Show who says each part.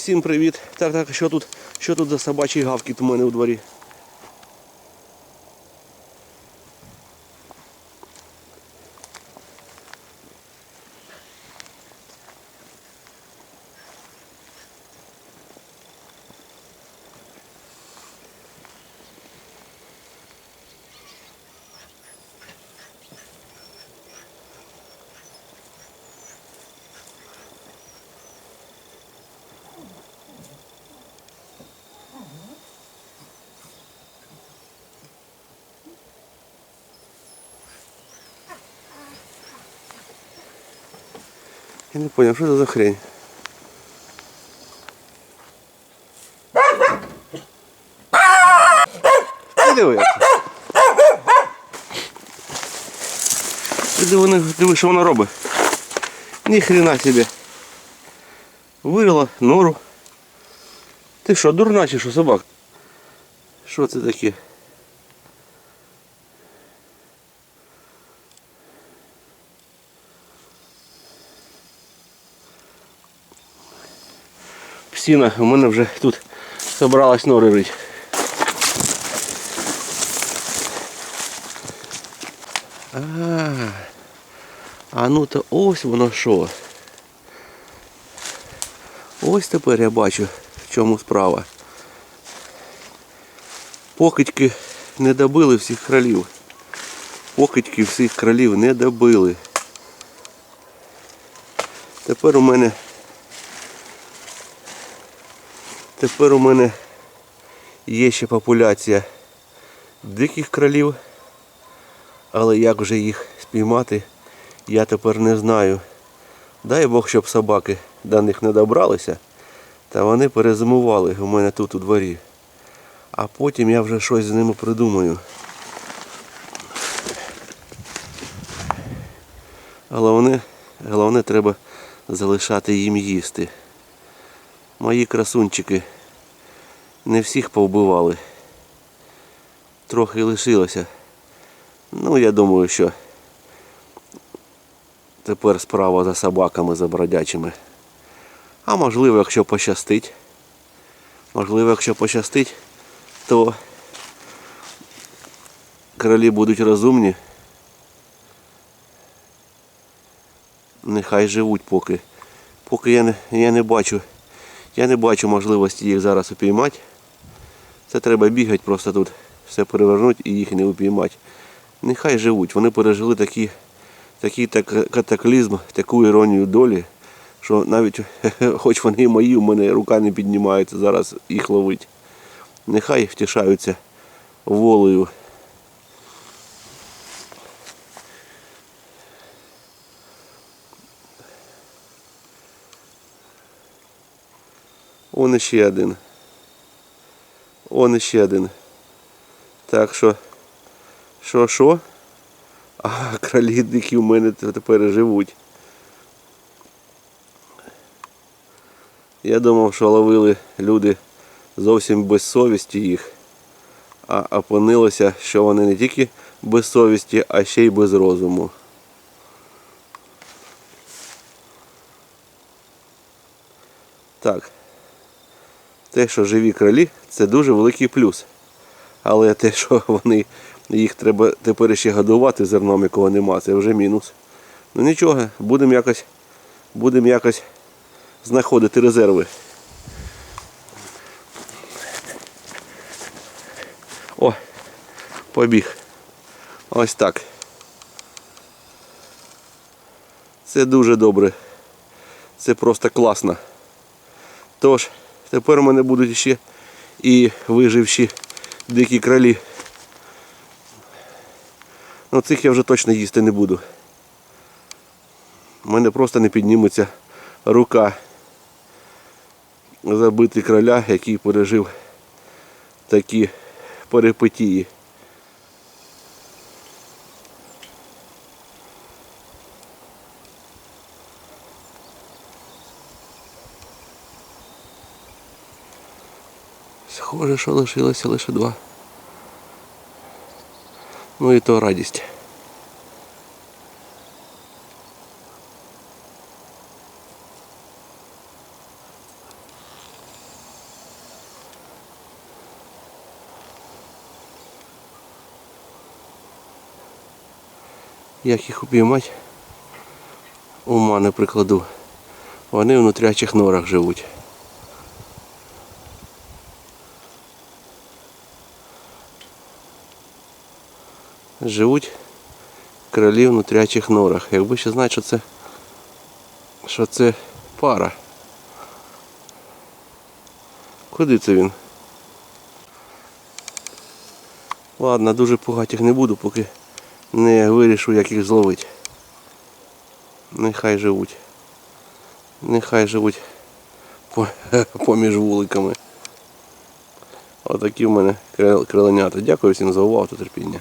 Speaker 1: Всім привіт. Так, так, що тут, що тут за собачий гавкіт у мене у дворі? Я не понял, що це за хрень? Диви. диви, диви, що вона робить. Ні хрена собі. Вирила нору. Ти що, дурна чи собак? Що це таке? Псина, у мене вже тут собралась нори рить. А, а ну то ось воно що. Ось тепер я бачу, в чому справа. Покидьки не добили всіх кролів. Покидьки всіх кролів не добили. Тепер у мене Тепер у мене є ще популяція диких кролів, але як вже їх спіймати, я тепер не знаю. Дай Бог, щоб собаки до них не добралися, та вони перезимували у мене тут у дворі. А потім я вже щось з ними придумаю. Головне, головне треба залишати їм їсти. Мої красунчики не всіх повбивали. Трохи лишилося. Ну, я думаю, що тепер справа за собаками, за бродячими. А можливо, якщо пощастить. Можливо, якщо пощастить, то кролі будуть розумні. Нехай живуть поки. Поки я не, я не бачу. Я не бачу можливості їх зараз упіймати. Це треба бігати, просто тут все перевернути і їх не упіймати. Нехай живуть. Вони пережили такі, такий так, катаклізм, таку іронію долі, що навіть хоч вони і мої, у мене рука не піднімається зараз їх ловить. Нехай втішаються волею. Он іще один. Он іще один. Так що, що, що? А кролі дикі у мене тепер живуть. Я думав, що ловили люди зовсім без совісті їх. А опинилося, що вони не тільки без совісті, а ще й без розуму. Так. Те, що живі кролі, це дуже великий плюс. Але те, що вони, їх треба тепер ще годувати зерном, якого нема, це вже мінус. Ну нічого, будемо якось, будемо якось знаходити резерви. О, побіг. Ось так. Це дуже добре. Це просто класно. Тож, тепер у мене будуть ще і виживші дикі кралі. Ну цих я вже точно їсти не буду. У мене просто не підніметься рука забити краля, який пережив такі перипетії. Схоже, що лишилося лише два. Ну і то радість. Як їх упіймати, ума не прикладу. Вони в внутрячих норах живуть. Живуть кролі в внутрячих норах. Якби ще знати, що це, що це пара. Куди це він? Ладно, дуже пугатих не буду, поки не вирішу, як їх зловити. Нехай живуть. Нехай живуть поміж вуликами. Отакі в мене криленята. Дякую всім за увагу та терпіння.